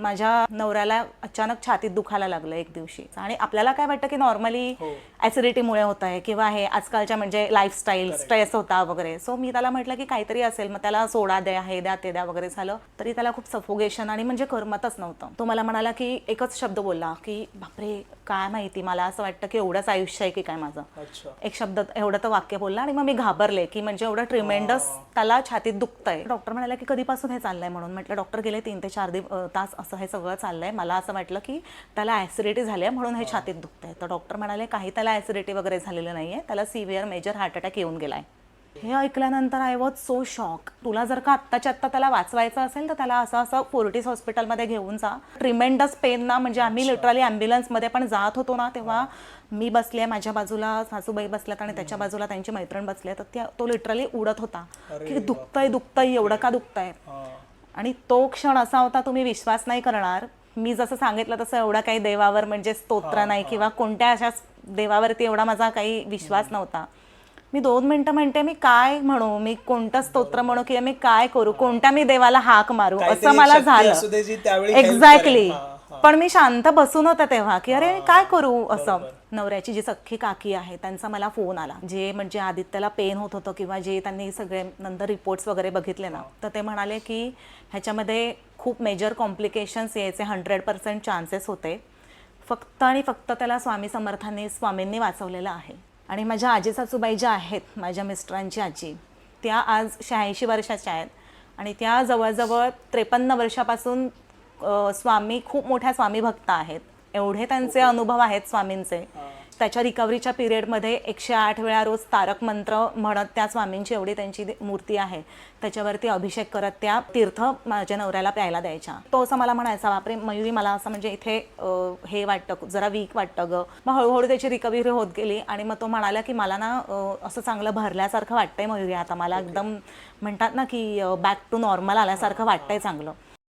माझ्या नवऱ्याला अचानक छातीत दुखायला लागलं एक दिवशी. आणि आपल्याला काय वाटतं की नॉर्मली हो. ऍसिडिटीमुळे होत आहे किंवा हे आजकालच्या म्हणजे लाईफस्टाईल स्ट्रेस होता वगैरे. सो मी त्याला म्हटलं की काहीतरी असेल मग त्याला सोडा द्या हे द्या ते द्या वगैरे झालं. तरी त्याला खूप सफोगेशन आणि म्हणजे करमतच नव्हतं. तो मला म्हणाला की एकच शब्द बोलला की बापरे काय माहिती मला असं वाटतं की एवढंच आयुष्य आहे की काय माझं. अच्छा. एक शब्द एवढं तर वाक्य बोलला आणि मग मी घाबरले की म्हणजे एवढं ट्रिमेंडस त्याला छातीत दुखतंय. डॉक्टर म्हणाला की कधीपासून हे चाललंय म्हणून? म्हटलं डॉक्टर गेले तीन ते चार दिव तास असं हे सगळं चाललंय. मला असं वाटलं की त्याला ऍसिडिटी झाली आहे म्हणून हे छातीत दुखतंय. तर डॉक्टर म्हणाले काही त्याला ऍसिडिटी वगैरे झालेलं नाहीये. त्याला सिव्हिअर मेजर हार्ट अटॅक येऊन गेलाय. हे ऐकल्यानंतर आय वॉज सो शॉक तुला जर का आत्ताच्या आत्ता त्याला वाचवायचं असेल तर त्याला असं असं फोर्टिस हॉस्पिटलमध्ये घेऊन जा. ट्रिमेंडस पेन ना म्हणजे आम्ही लिटरली ॲम्ब्युलन्समध्ये पण जात होतो ना तेव्हा मी बसले माझ्या बाजूला सासूबाई बसल्यात आणि त्याच्या बाजूला त्यांची मैत्रीण बसले तर त्या तो लिटरली उडत होता. की दुखतंय दुखतंय एवढं का दुखतंय? हा. आणि तो क्षण असा होता तुम्ही विश्वास नाही करणार. मी जसं सांगितलं तसं एवढा काही देवावर म्हणजे स्तोत्र नाही किंवा कोणत्या अशा देवावरती एवढा माझा काही विश्वास नव्हता. मी दोन मिनिटं म्हणते मी काय म्हणू? मी कोणतं स्तोत्र म्हणू किंवा मी काय करू? कोणत्या मी देवाला हाक मारू? असं मला झालं. एक्झॅक्टली पण मी शांत बसून होते तेव्हा की अरे काय करू? असं. नवऱ्याची जी सख्खी काकी आहे त्यांचा मला फोन आला. जे म्हणजे आदित्यला पेन होत होतं किंवा जे त्यांनी सगळे नंतर रिपोर्ट्स वगैरे बघितले ना तर ते म्हणाले की ह्याच्यामध्ये खूप मेजर कॉम्प्लिकेशन्स यायचे. हंड्रेड पर्सेंट चान्सेस होते. फक्त आणि फक्त त्याला स्वामी समर्थांनी स्वामींनी वाचवलेलं आहे. आणि माझ्या आजी सासूबाई ज्या आहेत माझ्या मिस्टरांची आजी त्या आज शहाऐंशी वर्षाच्या आहेत. आणि त्या जवळजवळ त्रेपन्न वर्षापासून स्वामी खूप मोठ्या स्वामी भक्त आहेत. एवढे त्यांचे अनुभव आहेत स्वामींचे. त्याच्या रिकव्हरीच्या पिरियडमध्ये एकशे आठ वेळा रोज तारक मंत्र म्हणत त्या स्वामींची एवढी त्यांची मूर्ती आहे. त्याच्यावरती अभिषेक करत त्या तीर्थ माझ्या नवऱ्याला प्यायला द्यायच्या. तो असं मला म्हणायचा बापरे मयुरी मला असं म्हणजे इथे हे वाटतं जरा वीक वाटतं ग. मग हळूहळू त्याची रिकव्हरी होत गेली आणि मग तो म्हणाला की मला ना असं चांगलं भरल्यासारखं वाटतंय मयुरी आता. मला एकदम म्हणतात ना की बॅक टू नॉर्मल आल्यासारखं वाटतंय चांगलं.